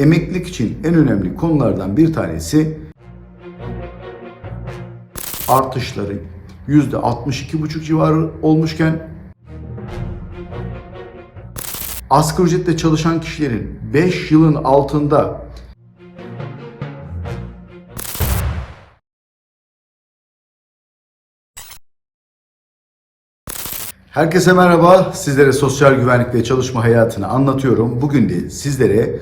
Emeklilik için en önemli konulardan bir tanesi artışları %62,5 civarı olmuşken asgari ücretle çalışan kişilerin 5 yılın altında Herkese merhaba. Sizlere sosyal güvenlik ve çalışma hayatını anlatıyorum. Bugün de sizlere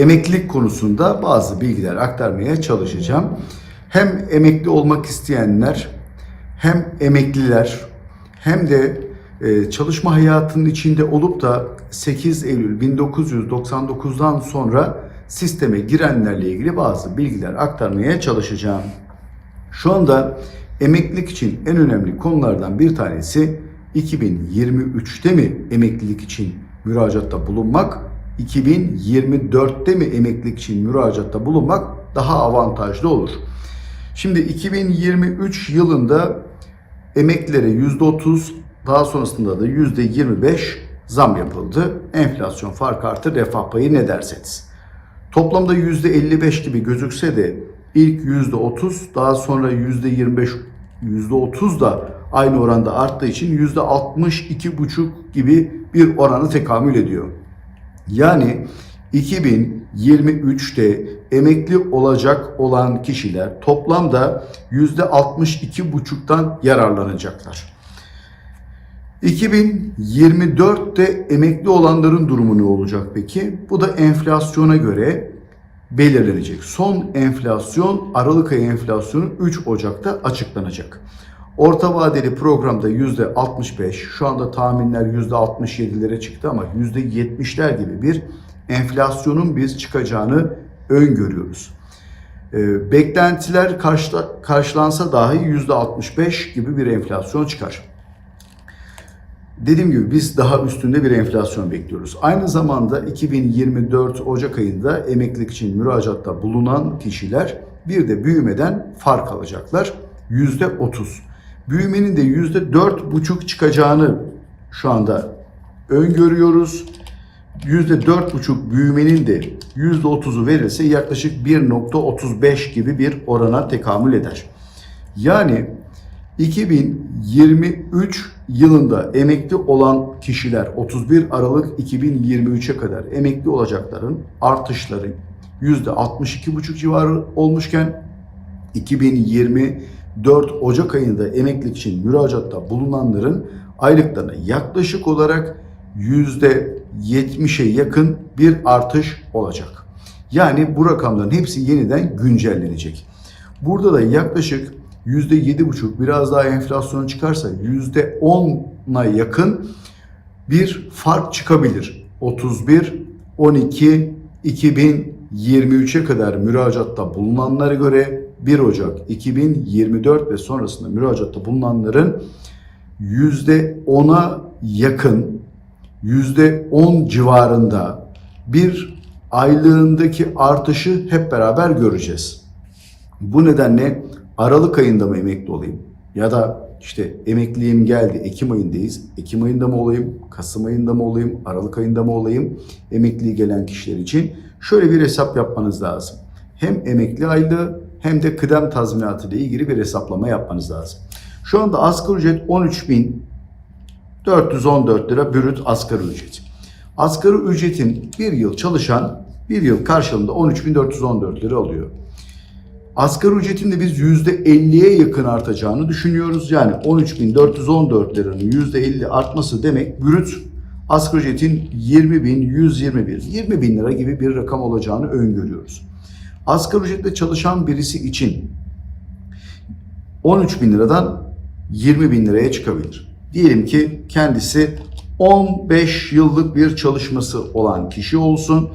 emeklilik konusunda bazı bilgiler aktarmaya çalışacağım. Hem emekli olmak isteyenler, hem emekliler, hem de e, çalışma hayatının içinde olup da 8 Eylül 1999'dan sonra sisteme girenlerle ilgili bazı bilgiler aktarmaya çalışacağım. Şu anda emeklilik için en önemli konulardan bir tanesi 2023'te mi emeklilik için müracaatta bulunmak, 2024'te mi emeklilik için müracaatta bulunmak daha avantajlı olur. Şimdi 2023 yılında emeklilere %30 daha sonrasında da %25 zam yapıldı. Enflasyon fark artı refah payı ne derseniz. Toplamda %55 gibi gözükse de ilk %30 daha sonra %25 %30 da aynı oranda arttığı için %62,5 gibi bir oranı tekamül ediyor. Yani 2023'te emekli olacak olan kişiler toplamda %62,5'tan yararlanacaklar. 2024'te emekli olanların durumu ne olacak peki? Bu da enflasyona göre belirlenecek. Son enflasyon Aralık ayı enflasyonu 3 Ocak'ta açıklanacak. Orta vadeli programda %65, şu anda tahminler %67'lere çıktı ama %70'ler gibi bir enflasyonun biz çıkacağını öngörüyoruz. Ee, beklentiler karşıla, karşılansa dahi %65 gibi bir enflasyon çıkar. Dediğim gibi biz daha üstünde bir enflasyon bekliyoruz. Aynı zamanda 2024 Ocak ayında emeklilik için müracaatta bulunan kişiler bir de büyümeden fark alacaklar. %30. Büyümenin de %4,5 çıkacağını şu anda öngörüyoruz. %4,5 büyümenin de %30'u verirse yaklaşık 1.35 gibi bir orana tekamül eder. Yani 2023 yılında emekli olan kişiler 31 Aralık 2023'e kadar emekli olacakların artışları %62,5 civarı olmuşken 2024 Ocak ayında emeklilik için müracaatta bulunanların aylıklarına yaklaşık olarak %70'e yakın bir artış olacak. Yani bu rakamların hepsi yeniden güncellenecek. Burada da yaklaşık %7,5 biraz daha enflasyon çıkarsa %10'a yakın bir fark çıkabilir. 31, 12, 2023'e kadar müracaatta bulunanlara göre 1 Ocak 2024 ve sonrasında müracaatta bulunanların %10'a yakın %10 civarında bir aylığındaki artışı hep beraber göreceğiz. Bu nedenle Aralık ayında mı emekli olayım? Ya da işte emekliliğim geldi, Ekim ayındayız. Ekim ayında mı olayım, Kasım ayında mı olayım, Aralık ayında mı olayım? Emekliliği gelen kişiler için şöyle bir hesap yapmanız lazım. Hem emekli aylığı hem de kıdem tazminatı ile ilgili bir hesaplama yapmanız lazım. Şu anda asgari ücret 13.414 lira bürüt asgari ücret. Asgari ücretin bir yıl çalışan bir yıl karşılığında 13.414 lira alıyor. Asgari ücretin de biz %50'ye yakın artacağını düşünüyoruz. Yani 13.414 liranın %50 artması demek brüt asgari ücretin 20.121, 20 bin lira gibi bir rakam olacağını öngörüyoruz. Asgari ücretle çalışan birisi için 13 bin liradan 20 bin liraya çıkabilir. Diyelim ki kendisi 15 yıllık bir çalışması olan kişi olsun.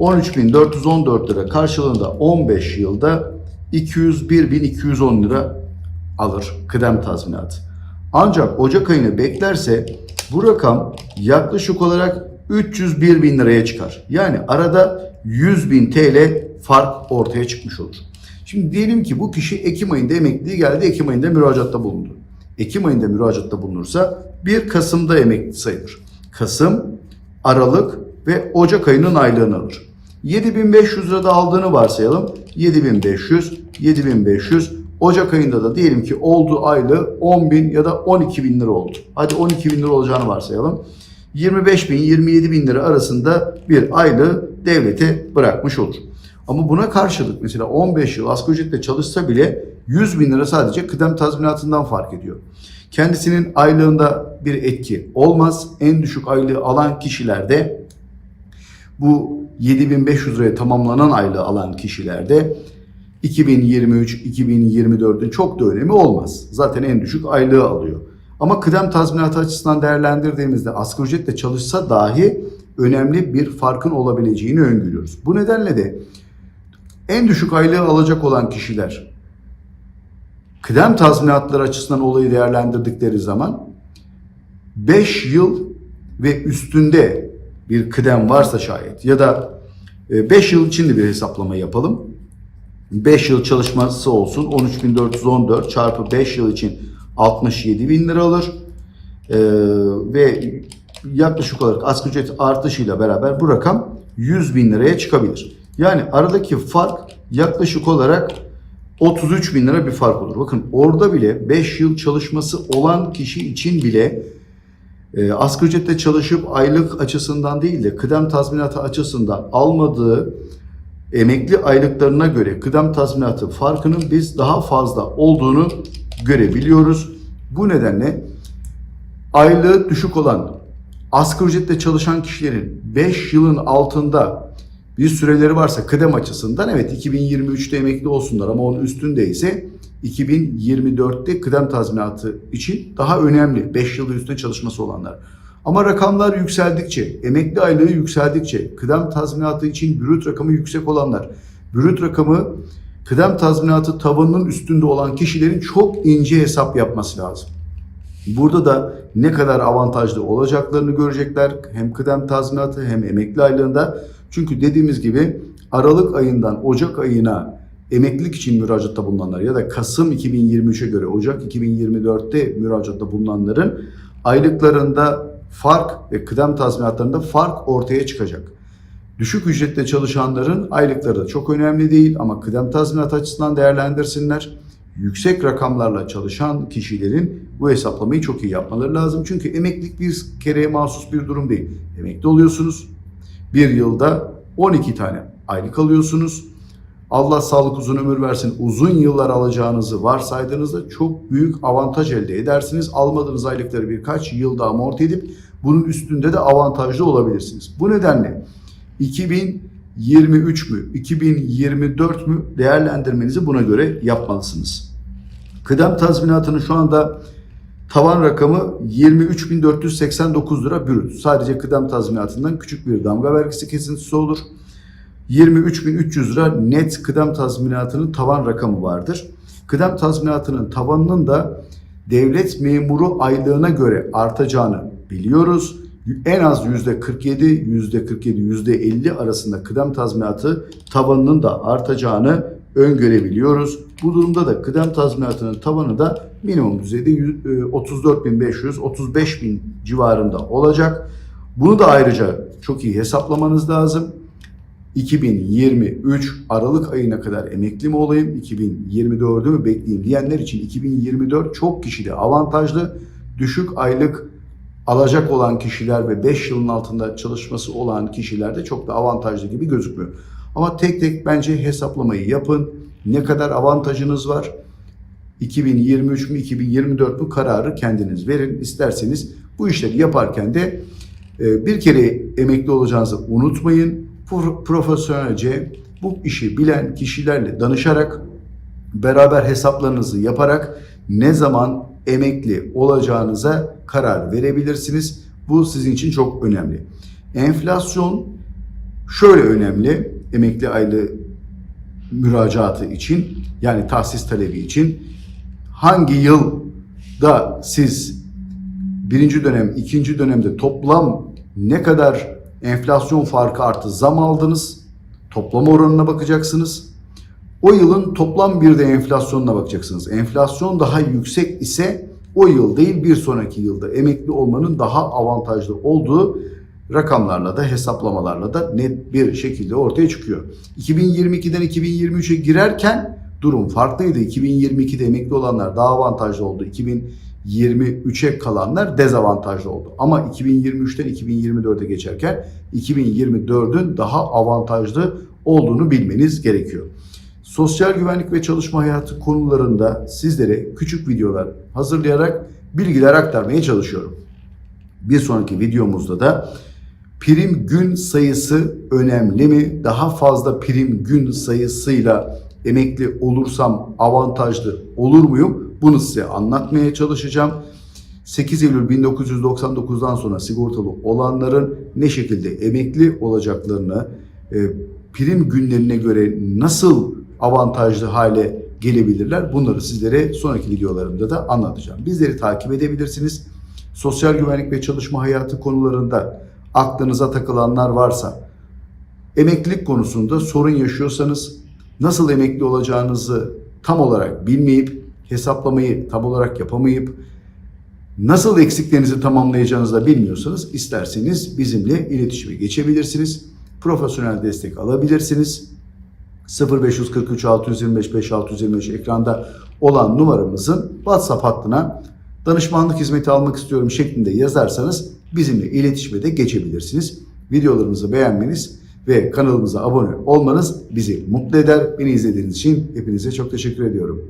13.414 lira karşılığında 15 yılda 201.210 lira alır kıdem tazminatı. Ancak Ocak ayını beklerse bu rakam yaklaşık olarak 301 bin liraya çıkar. Yani arada 100 bin TL fark ortaya çıkmış olur. Şimdi diyelim ki bu kişi Ekim ayında emekliliği geldi, Ekim ayında müracaatta bulundu. Ekim ayında müracaatta bulunursa 1 Kasım'da emekli sayılır. Kasım, Aralık ve Ocak ayının aylığını alır. 7500 lirada aldığını varsayalım. 7500, 7500. Ocak ayında da diyelim ki olduğu aylığı 10 bin ya da 12 bin lira oldu. Hadi 12 bin lira olacağını varsayalım. 25 bin, 27 bin lira arasında bir aylığı devlete bırakmış olur. Ama buna karşılık mesela 15 yıl asgari ücretle çalışsa bile 100 bin lira sadece kıdem tazminatından fark ediyor. Kendisinin aylığında bir etki olmaz. En düşük aylığı alan kişilerde bu 7500 liraya tamamlanan aylığı alan kişilerde 2023-2024'ün çok da önemi olmaz. Zaten en düşük aylığı alıyor. Ama kıdem tazminatı açısından değerlendirdiğimizde asgari ücretle çalışsa dahi önemli bir farkın olabileceğini öngörüyoruz. Bu nedenle de en düşük aylığı alacak olan kişiler kıdem tazminatları açısından olayı değerlendirdikleri zaman 5 yıl ve üstünde bir kıdem varsa şayet ya da 5 yıl için de bir hesaplama yapalım. 5 yıl çalışması olsun 13.414 çarpı 5 yıl için 67 bin lira alır. Ee, ve yaklaşık olarak asgari ücret artışıyla beraber bu rakam 100 bin liraya çıkabilir. Yani aradaki fark yaklaşık olarak 33 bin lira bir fark olur. Bakın orada bile 5 yıl çalışması olan kişi için bile e, asgari ücretle çalışıp aylık açısından değil de kıdem tazminatı açısından almadığı emekli aylıklarına göre kıdem tazminatı farkının biz daha fazla olduğunu görebiliyoruz. Bu nedenle aylığı düşük olan asgari ücretle çalışan kişilerin 5 yılın altında bir süreleri varsa kıdem açısından evet 2023'te emekli olsunlar ama onun üstünde ise 2024'te kıdem tazminatı için daha önemli 5 yıl üstünde çalışması olanlar. Ama rakamlar yükseldikçe, emekli aylığı yükseldikçe, kıdem tazminatı için brüt rakamı yüksek olanlar, brüt rakamı kıdem tazminatı tavanının üstünde olan kişilerin çok ince hesap yapması lazım. Burada da ne kadar avantajlı olacaklarını görecekler hem kıdem tazminatı hem emekli aylığında. Çünkü dediğimiz gibi Aralık ayından Ocak ayına emeklilik için müracaatta bulunanlar ya da Kasım 2023'e göre Ocak 2024'te müracaatta bulunanların aylıklarında fark ve kıdem tazminatlarında fark ortaya çıkacak. Düşük ücretle çalışanların aylıkları da çok önemli değil ama kıdem tazminat açısından değerlendirsinler. Yüksek rakamlarla çalışan kişilerin bu hesaplamayı çok iyi yapmaları lazım. Çünkü emeklilik bir kereye mahsus bir durum değil. Emekli oluyorsunuz. Bir yılda 12 tane aylık alıyorsunuz. Allah sağlık uzun ömür versin. Uzun yıllar alacağınızı varsaydığınızda çok büyük avantaj elde edersiniz. Almadığınız aylıkları birkaç yılda amorti edip bunun üstünde de avantajlı olabilirsiniz. Bu nedenle 2023 mü, 2024 mü değerlendirmenizi buna göre yapmalısınız. Kıdem tazminatının şu anda tavan rakamı 23.489 lira brüt. Sadece kıdem tazminatından küçük bir damga vergisi kesintisi olur. 23.300 lira net kıdem tazminatının tavan rakamı vardır. Kıdem tazminatının tavanının da devlet memuru aylığına göre artacağını biliyoruz. En az yüzde 47, yüzde 47, yüzde 50 arasında kıdem tazminatı tavanının da artacağını öngörebiliyoruz. Bu durumda da kıdem tazminatının tavanı da minimum düzeyde 34.500, 35.000 civarında olacak. Bunu da ayrıca çok iyi hesaplamanız lazım. 2023 Aralık ayına kadar emekli mi olayım, 2024'ü mü bekleyeyim diyenler için 2024 çok kişide avantajlı. Düşük aylık alacak olan kişiler ve 5 yılın altında çalışması olan kişilerde çok da avantajlı gibi gözükmüyor. Ama tek tek bence hesaplamayı yapın. Ne kadar avantajınız var? 2023 mü 2024 mü kararı kendiniz verin. İsterseniz bu işleri yaparken de e, bir kere emekli olacağınızı unutmayın. Profesyonelce bu işi bilen kişilerle danışarak beraber hesaplarınızı yaparak ne zaman emekli olacağınıza karar verebilirsiniz. Bu sizin için çok önemli. Enflasyon şöyle önemli emekli aylığı müracaatı için yani tahsis talebi için hangi yılda siz birinci dönem, ikinci dönemde toplam ne kadar enflasyon farkı artı zam aldınız, toplam oranına bakacaksınız. O yılın toplam bir de enflasyonuna bakacaksınız. Enflasyon daha yüksek ise o yıl değil bir sonraki yılda emekli olmanın daha avantajlı olduğu rakamlarla da hesaplamalarla da net bir şekilde ortaya çıkıyor. 2022'den 2023'e girerken durum farklıydı. 2022'de emekli olanlar daha avantajlı oldu. 2023'e kalanlar dezavantajlı oldu. Ama 2023'ten 2024'e geçerken 2024'ün daha avantajlı olduğunu bilmeniz gerekiyor. Sosyal güvenlik ve çalışma hayatı konularında sizlere küçük videolar hazırlayarak bilgiler aktarmaya çalışıyorum. Bir sonraki videomuzda da prim gün sayısı önemli mi? Daha fazla prim gün sayısıyla emekli olursam avantajlı olur muyum? Bunu size anlatmaya çalışacağım. 8 Eylül 1999'dan sonra sigortalı olanların ne şekilde emekli olacaklarını, e, prim günlerine göre nasıl avantajlı hale gelebilirler bunları sizlere sonraki videolarımda da anlatacağım. Bizleri takip edebilirsiniz. Sosyal güvenlik ve çalışma hayatı konularında aklınıza takılanlar varsa, emeklilik konusunda sorun yaşıyorsanız, nasıl emekli olacağınızı tam olarak bilmeyip, hesaplamayı tam olarak yapamayıp, nasıl eksiklerinizi tamamlayacağınızı da bilmiyorsanız isterseniz bizimle iletişime geçebilirsiniz. Profesyonel destek alabilirsiniz. 0543 625 5625 ekranda olan numaramızın WhatsApp hattına danışmanlık hizmeti almak istiyorum şeklinde yazarsanız bizimle iletişime de geçebilirsiniz. Videolarımızı beğenmeniz ve kanalımıza abone olmanız bizi mutlu eder. Beni izlediğiniz için hepinize çok teşekkür ediyorum.